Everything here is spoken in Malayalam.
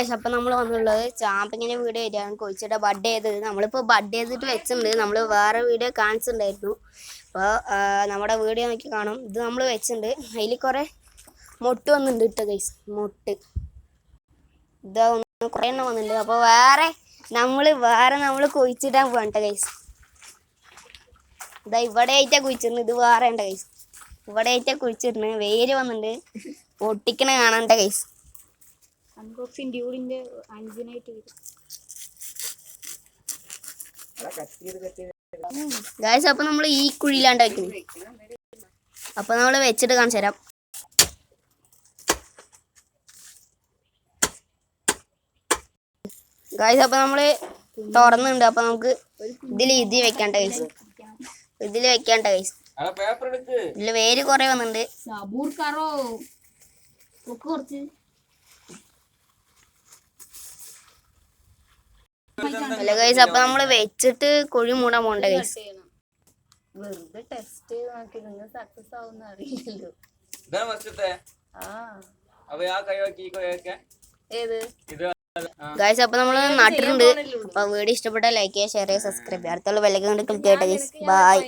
അപ്പൊ നമ്മൾ വന്നുള്ളത് ചാമ്പിങ്ങിന്റെ വീട് ആയിട്ടാണ് കൊച്ചിയുടെ ബഡ് ചെയ്തത് നമ്മളിപ്പോ ബഡ് ചെയ്തിട്ട് വെച്ചിട്ടുണ്ട്. നമ്മൾ വേറെ വീഡിയോ കാണിച്ചിട്ടുണ്ടായിരുന്നു. അപ്പോൾ നമ്മുടെ വീഡിയോ നോക്കി കാണും. ഇത് നമ്മൾ വെച്ചിട്ടുണ്ട്. അതിൽ കൊറേ മൊട്ട് വന്നിട്ടുണ്ട് ഇട്ട കൈസ് മൊട്ട്. ഇതാ ഒന്ന് കുറെ എണ്ണം വന്നിട്ടുണ്ട്. അപ്പോൾ വേറെ നമ്മൾ വേറെ നമ്മൾ കൊയിച്ചിടാൻ പോകണ്ട കൈസ് ഇതാ ഇവിടെ ആയിട്ടാ കുഴിച്ചിരുന്നത് ഇത് വേറെ ഉണ്ട് കൈസ് ഇവിടെ ആയിട്ടാ കുഴിച്ചിരുന്നത് വേര് വന്നിട്ടുണ്ട്. പൊട്ടിക്കണ കാണണ്ട ഗൈസ് അൺബോക്സിങ് ഡ്യൂളിന്റെ അഞ്ചിനായിട്ട് വരും. ഗായ്സ് അപ്പൊ നമ്മൾ ഈ കുഴിയിലാണ്ട് വെക്കുന്നത് അപ്പൊ നമ്മൾ വെച്ചിട്ട് കാണിച്ചു തരാം. ഗായ്സ് അപ്പൊ നമ്മൾ തുറന്നുണ്ട്. അപ്പൊ നമുക്ക് ഇതിൽ ഇത് വെക്കാണ്ട ഗൈസ് ഇതിൽ വെക്കാണ്ട ഗൈസ് പേപ്പർ എടുക്ക്. ഇതിൽ വേര് കൊറേ വന്നിട്ടുണ്ട് അല്ല ഗൈസ് അപ്പൊ നമ്മൾ വെച്ചിട്ട് കുഴി മൂടാൻ പോണ്ട ഗൈസ് വെറുതെ ടെസ്റ്റ് ചെയ്ത് നോക്കി നിങ്ങൾ സക്സസ് ആവുന്ന അറിയില്ലല്ലോ. ഇതാണ് ഫസ്റ്റത്തെ ആ. അപ്പൊ ആ ഏത്? ഇത് ഗായ്സ് അപ്പൊ നമ്മൾ നട്ടിട്ടുണ്ട് അപ്പൊ വീഡിയോ ഇഷ്ടപ്പെട്ട ലൈക്ക് ചെയ്യുക ഷെയർ ചെയ്യുക സബ്സ്ക്രൈബ് ചെയ്യുക. അടുത്തുള്ള വിലക്ക് കൊണ്ട് ക്ലിക്ക് ചെയ്യട്ടെ ഗൈസ് ബൈ